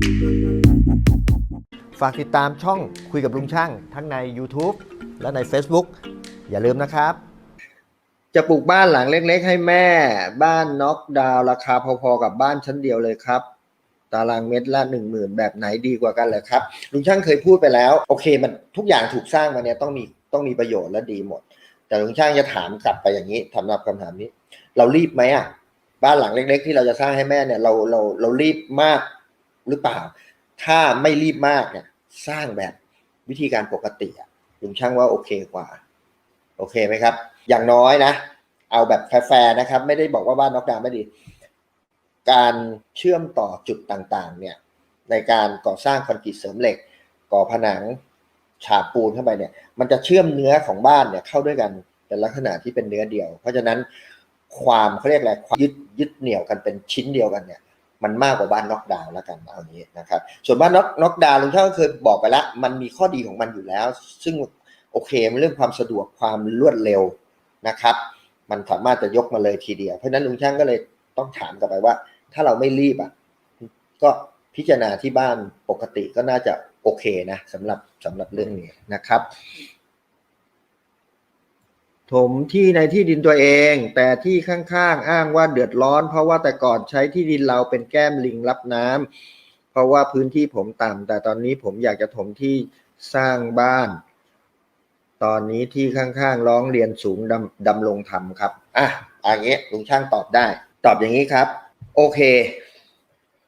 ฝากติดตามช่องคุยกับลุงช่าง ทั้งใน YouTube และใน Facebook อย่าลืมนะครับ จะปลูกบ้านหลังเล็ก ๆ ให้แม่ บ้านน็อกดาวราคาพอๆกับบ้านชั้นเดียวเลยครับ ตารางเมตรละหนึ่งหมื่นแบบไหนดีกว่ากันเลยครับ ลุงช่างเคยพูดไปแล้ว โอเค มันทุกอย่างถูกสร้างมาเนี่ยต้องมีต้องมีประโยชน์และดีหมด แต่ลุงช่างจะถามกลับไปอย่างนี้สำหรับคำถามนี้ เรารีบไหมอะบ้านหลังเล็ก ๆ ที่เราจะสร้างให้แม่เนี่ยเราเราเรารีบมาก หรือเปล่า ถ้าไม่รีบมากเนี่ยสร้างแบบวิธีการปกติลุงช่างว่าโอเคกว่า โอเคไหมครับ อย่างน้อยนะ เอาแบบแฟร์นะครับ ไม่ได้บอกว่าบ้านน็อกดาวน์ไม่ดี การเชื่อมต่อจุดต่างๆ เนี่ย ในการก่อสร้างคอนกรีตเสริมเหล็ก ก่อผนังฉาบปูนเข้าไปเนี่ย มันจะเชื่อมเนื้อของบ้านเนี่ยเข้าด้วยกันเป็นลักษณะที่เป็นเนื้อเดียว เพราะฉะนั้นความเขาเรียกอะไรความยึดยึดเหนี่ยวกันเป็นชิ้นเดียวกันเนี่ย มันมากกว่าบ้านน็อกดาวน์แล้วกันเอาอย่างนี้นะครับ ส่วนบ้านน็อกน็อกดาวน์ลุงช่างเคยบอกไปแล้ว มันมีข้อดีของมันอยู่แล้ว ซึ่งโอเคมันเรื่องความสะดวกความรวดเร็วนะครับ มันสามารถจะยกมาเลยทีเดียว เพราะฉะนั้นลุงช่างก็เลยต้องถามกลับไปว่า ถ้าเราไม่รีบอะก็พิจารณาที่บ้านปกติก็น่าจะโอเคนะสำหรับสำหรับเรื่องนี้นะครับ ถมที่ในที่ดินตัวเอง แต่ที่ข้างๆ อ้างว่าเดือดร้อน เพราะว่าแต่ก่อนใช้ที่ดินเราเป็นแก้มลิงรับน้ำเพราะว่าพื้นที่ผมต่ำแต่ตอนนี้ผมอยากจะถมที่สร้างบ้าน ตอนนี้ที่ข้างๆร้องเรียนสูงดำดำรงธรรมครับอะอย่างเงี้ยลุงช่างตอบได้ ตอบอย่างนี้ครับ โอเค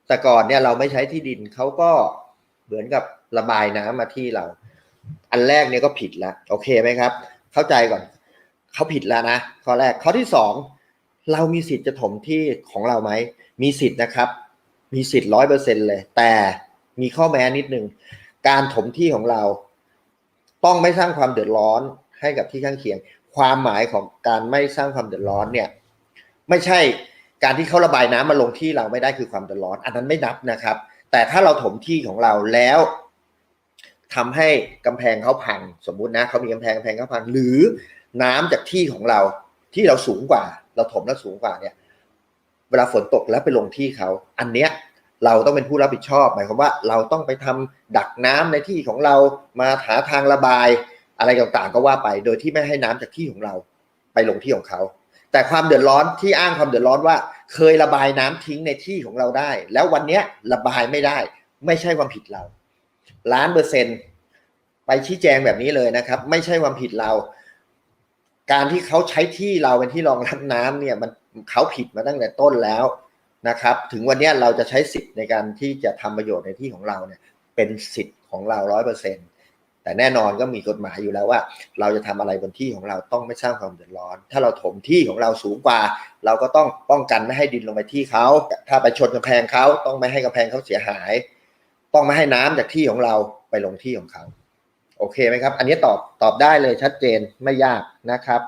แต่ก่อนเนี่ยเราไม่ใช้ที่ดินเขาก็เหมือนกับระบายน้ำมาที่เรา อันแรกเนี่ยก็ผิดล้วโอเคไหมครับ เข้าใจก่อน เขาผิดแล้วนะข้อแรกข้อที่สองเรามีสิทธิ์จะถมที่ของเราไหมมีสิทธิ์นะครับ มีสิทธิ์ร้อยเปอร์เซ็นเลย แต่มีข้อแม้นิดนึงการถมที่ของเรา ต้องไม่สร้างความเดือดร้อนให้กับที่ข้างเคียง ความหมายของการไม่สร้างความเดือดร้อนเนี่ย ไม่ใช่การที่เขาระบายน้ำมาลงที่เราไม่ได้คือความเดือดร้อน อันนั้นไม่นับนะครับ แต่ถ้าเราถมที่ของเราแล้ว ทำให้กำแพงเขาพังสมมุตินะเขามีกำแพงกำแพงเขาพังหรือน้ำจากที่ของเราที่เราสูงกว่า เราถมแล้วสูงกว่าเนี่ย เวลาฝนตกแล้วไปลงที่เขา อันเนี้ยเราต้องเป็นผู้รับผิดชอบ หมายความว่าเราต้องไปทำดักน้ำในที่ของเรามาหาทางระบายอะไรต่างๆ ก็ว่าไป โดยที่ไม่ให้น้ำจากที่ของเรา ไปลงที่ของเขา แต่ความเดือดร้อนที่อ้างความเดือดร้อนว่า เคยระบายน้ำทิ้งในที่ของเราได้ แล้ววันเนี้ยระบายไม่ได้ ไม่ใช่ความผิดเรา ล้านเปอร์เซ็นต์ไปชี้แจงแบบนี้เลยนะครับ ไม่ใช่ความผิดเรา การที่เขาใช้ที่เราเป็นที่รองรับน้ำเนี่ยมันเขาผิดมาตั้งแต่ต้นแล้วนะครับ ถึงวันนี้เราจะใช้สิทธิ์ในการที่จะทำประโยชน์ในที่ของเราเนี่ยเป็นสิทธิ์ของเราร้อยเปอร์เซ็นต์แต่แน่นอนก็มีกฎหมายอยู่แล้วว่า เราจะทำอะไรบนที่ของเราต้องไม่สร้างความเดือดร้อน ถ้าเราถมที่ของเราสูงกว่า เราก็ต้องป้องกันไม่ให้ดินลงไปที่เขาถ้าไปชนกำแพงเขาต้องไม่ให้กำแพงเขาเสียหาย ต้องไม่ให้น้ำจากที่ของเราไปลงที่ของเขา โอเคไหมครับ อันนี้ตอบตอบได้เลยชัดเจนไม่ยากนะครับ